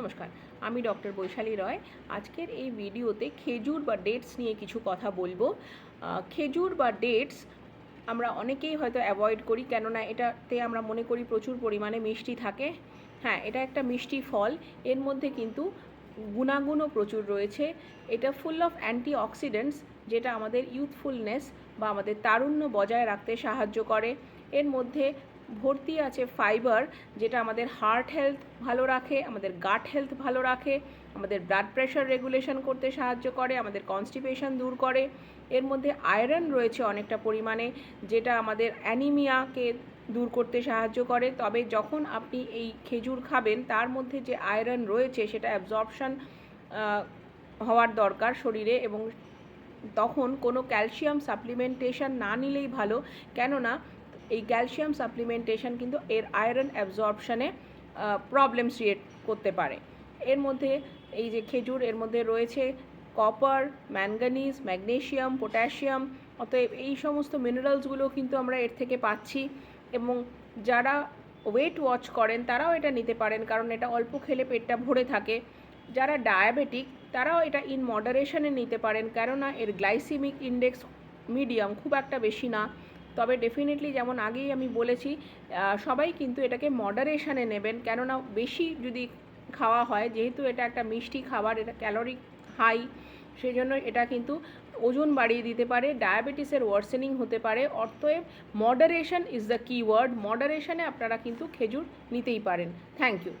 নমস্কার, আমি ডক্টর বৈশালী রয়। আজকের এই ভিডিওতে খেজুর বা ডেটস নিয়ে কিছু কথা বলব। খেজুর বা ডেটস আমরা অনেকেই হয়তো অ্যাভয়েড করি, কেননা এটাতে আমরা মনে করি প্রচুর পরিমাণে মিষ্টি থাকে। হ্যাঁ এটা একটা মিষ্টি ফল। এর মধ্যে কিন্তু গুণাগুণও প্রচুর রয়েছে। এটা ফুল অফ অ্যান্টি অক্সিডেন্টস যেটা আমাদের ইউথফুলনেস বা আমাদের তারুণ্য বজায় রাখতে সাহায্য করে। এর মধ্যে ভর্তি আছে ফাইবার যেটা আমাদের হার্ট হেলথ ভালো রাখে, আমাদের গাট হেলথ ভালো রাখে, আমাদের ব্লাড প্রেশার রেগুলেশন করতে সাহায্য করে, আমাদের কনস্টিপেশন দূর করে। এর মধ্যে আয়রন রয়েছে অনেকটা পরিমাণে, যেটা আমাদের অ্যানিমিয়াকে দূর করতে সাহায্য করে। তবে যখন আপনি এই খেজুর খাবেন, তার মধ্যে যে আয়রন রয়েছে, সেটা অ্যাবজর্পশন হওয়ার দরকার শরীরে এবং তখন কোনো ক্যালসিয়াম সাপ্লিমেন্টেশন না নিলেই ভালো। কেননা এই ক্যালসিয়াম সাপ্লিমেন্টেশন কিন্তু এর আয়রন অ্যাবজর্পশনে প্রবলেম ক্রিয়েট করতে পারে। এর মধ্যে এই যে খেজুর, এর মধ্যে রয়েছে কপার ম্যাঙ্গানিজ ম্যাগনেশিয়াম পটাশিয়াম অতএব এই সমস্ত মিনারেলসগুলো কিন্তু আমরা এর থেকে পাচ্ছি এবং যারা ওয়েট ওয়াচ করেন তারাও এটা নিতে পারেন, কারণ এটা অল্প খেলে পেটটা ভরে থাকে। যারা ডায়াবেটিক তারাও এটা ইন মডারেশনে নিতে পারেন, কেননা এর গ্লাইসিমিক ইন্ডেক্স মিডিয়াম খুব একটা বেশি না। তবে ডেফিনেটলি যেমন আগেই আমি বলেছি সবাই কিন্তু এটাকে মডারেশনে নেবেন। কেননা বেশি যদি খাওয়া হয়, যেহেতু এটা একটা মিষ্টি খাবার, এটা ক্যালোরি হাই সেই জন্য এটা কিন্তু ওজন বাড়িয়ে দিতে পারে ডায়াবেটিসের ওয়ার্সেনিং হতে পারে। অতএব moderation is the key word মডারেশনে আপনারা কিন্তু খেজুর নিতেই পারেন। Thank you